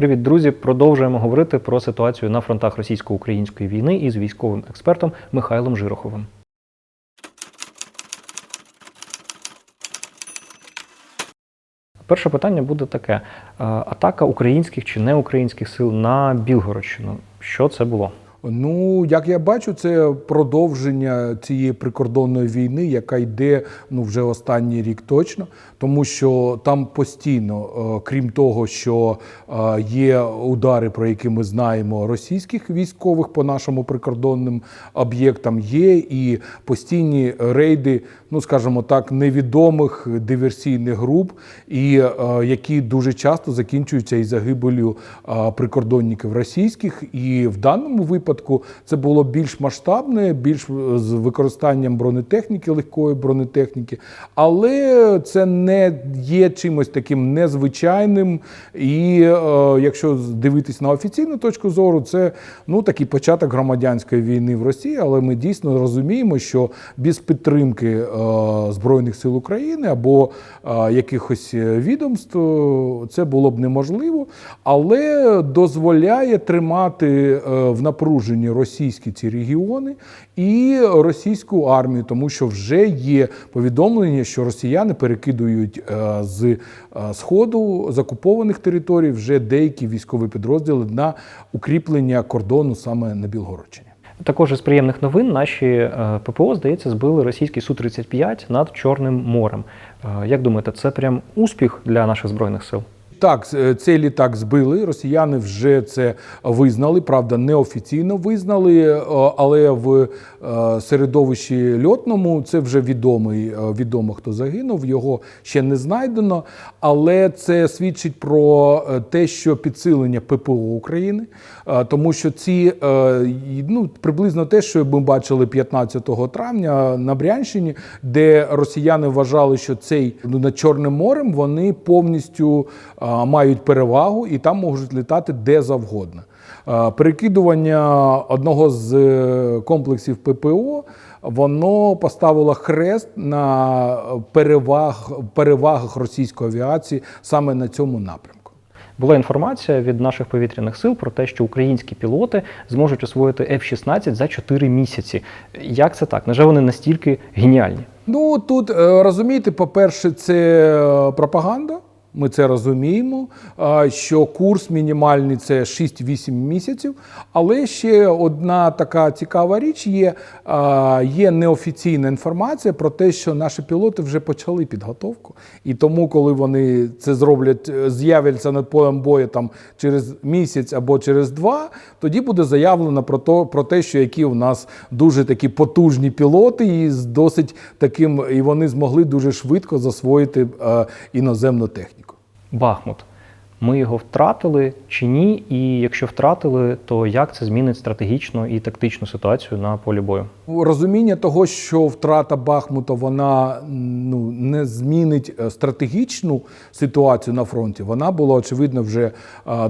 Привіт, друзі! Продовжуємо говорити про ситуацію на фронтах російсько-української війни із військовим експертом Михайлом Жироховим. Перше питання буде таке: атака українських чи неукраїнських сил на Білгородщину. Що це було? Ну, як я бачу, це продовження цієї прикордонної війни, яка йде ну вже останній рік точно, тому що там постійно, е, крім того, що е, є удари, про які ми знаємо, російських військових по нашому прикордонним об'єктам, є і постійні рейди, ну скажімо так, невідомих диверсійних груп, і е, які дуже часто закінчуються і загибелю прикордонників російських. І в даному випадку це було більш масштабне, більш е, з використанням бронетехніки, легкої бронетехніки, але це не є чимось таким незвичайним. І е, якщо дивитись на офіційну точку зору, це ну такий початок громадянської війни в Росії. Але ми дійсно розуміємо, що без підтримки е, збройних сил України або е, якихось відомств е, це було б неможливо, але дозволяє тримати е, в напруженні російські ці регіони і російську армію, тому що вже є повідомлення, що росіяни перекидують е, з е, сходу з окупованих територій вже деякі військові підрозділи на укріплення кордону саме на Білгородщині. Також із приємних новин наші е, ППО, здається, збили російський Су-35 над Чорним морем. Як думаєте, це прям успіх для наших збройних сил? Так, е, цей літак збили. Росіяни вже це визнали. Правда, неофіційно визнали, е, але в е, середовищі льотному це вже відомий, відомо, хто загинув. Його ще не знайдено. Але це свідчить про те, що підсилення ППО України, тому що ці ну, приблизно те, що ми бачили 15 травня на Брянщині, де росіяни вважали, що цей ну, над Чорним морем вони повністю мають перевагу і там можуть літати де завгодно. Перекидування одного з е, комплексів ППО воно поставило хрест на переваг, перевагах російської авіації саме на цьому напрямку. Була інформація від наших повітряних сил про те, що українські пілоти зможуть освоїти F-16 за 4 місяці. Як це так? Невже вони настільки геніальні? Ну тут е, розумієте, по-перше, це е, пропаганда. Ми це розуміємо, що курс мінімальний це 6-8 місяців. Але ще одна така цікава річ є: є неофіційна інформація про те, що наші пілоти вже почали підготовку. І тому, коли вони це зроблять, е, з'являться над полем бою там через місяць або через два, тоді буде заявлено про то, про те, що які у нас дуже такі потужні пілоти, і з досить таким, і вони змогли дуже швидко засвоїти е, іноземну техніку. Бахмут. Ми його втратили чи ні? І якщо втратили, то як це змінить стратегічну і тактичну ситуацію на полі бою? Розуміння того, що втрата Бахмута вона ну не змінить е, стратегічну ситуацію на фронті. Вона була очевидно вже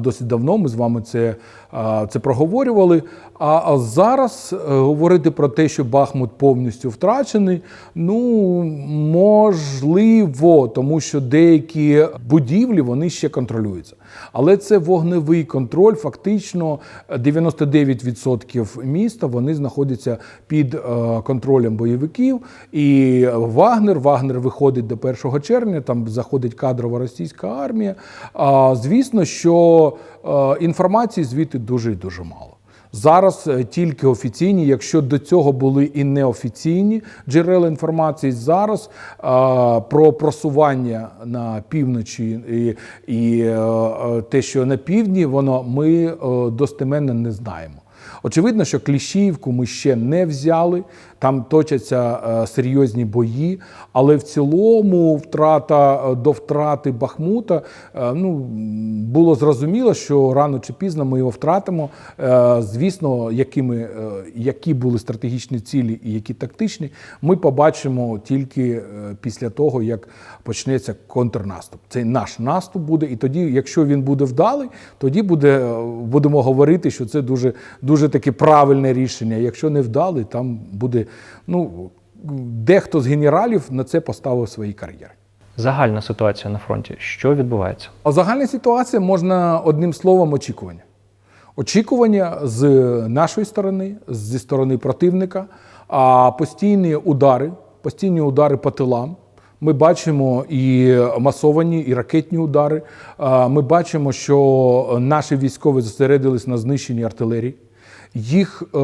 досить давно. Ми з вами це, це проговорювали. А, зараз е, говорити про те, що Бахмут повністю втрачений, ну можливо, тому що деякі будівлі вони ще контролюються. Але це вогневий контроль. Фактично 99% міста вони знаходяться під е, контролем бойовиків. І Вагнер, Вагнер виходить до 1 червня, там заходить кадрова російська армія. А, звісно, що е, інформації звідти дуже і дуже мало. Зараз е, тільки офіційні, якщо до цього були і неофіційні джерела інформації, зараз про просування на півночі і, і е, е, те, що на півдні, воно ми достеменно не знаємо. Очевидно, що Кліщіївку ми ще не взяли, там точаться е, серйозні бої, але в цілому втрата е, до втрати Бахмута е, ну, було зрозуміло, що рано чи пізно ми його втратимо. Звісно, якими, які були стратегічні цілі і які тактичні, ми побачимо тільки після того, як почнеться контрнаступ. Це наш наступ буде, і тоді, якщо він буде вдалий, тоді буде, будемо говорити, що це дуже, дуже таке правильне рішення. Якщо не вдалий, там буде ну, дехто з генералів на це поставив свої кар'єри. загальна ситуація на фронті. Що відбувається? А загальна ситуація можна одним словом очікування. Очікування з нашої сторони, зі сторони противника, а постійні удари, постійні удари по тилам. Ми бачимо і масовані, і ракетні удари. Ми бачимо, що наші військові зосередились на знищенні артилерії, їх е,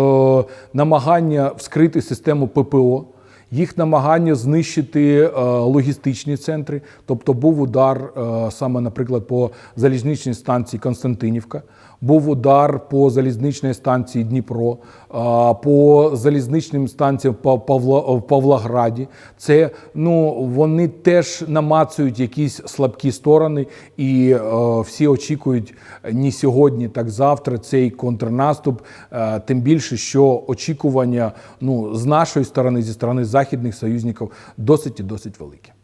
намагання вскрити систему ППО їх намагання знищити е, логістичні центри. Тобто був удар е, саме, наприклад, по залізничній станції Константинівка, був удар по залізничній станції Дніпро, е, по залізничним станціям в Павлограді. Це ну вони теж намацують якісь слабкі сторони, і всі очікують ні сьогодні, так завтра цей контрнаступ. Тим більше, що очікування ну з нашої сторони, зі сторони західних союзників, досить і досить великі.